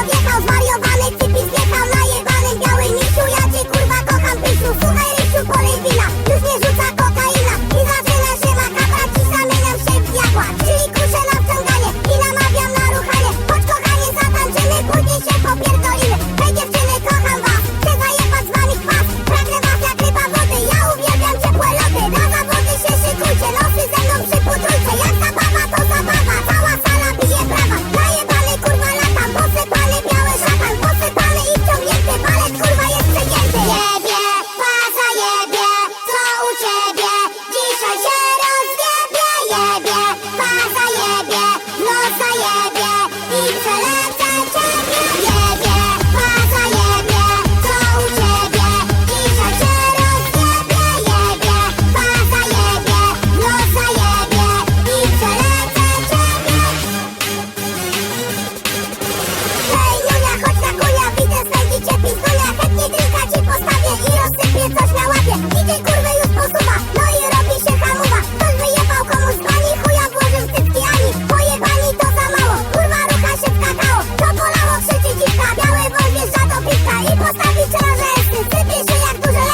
Odjechał zwariowany, cypis wjechał najebany Biały misiu, ja cię kurwa kocham, pysiu. Słuchaj sypie się jak dużo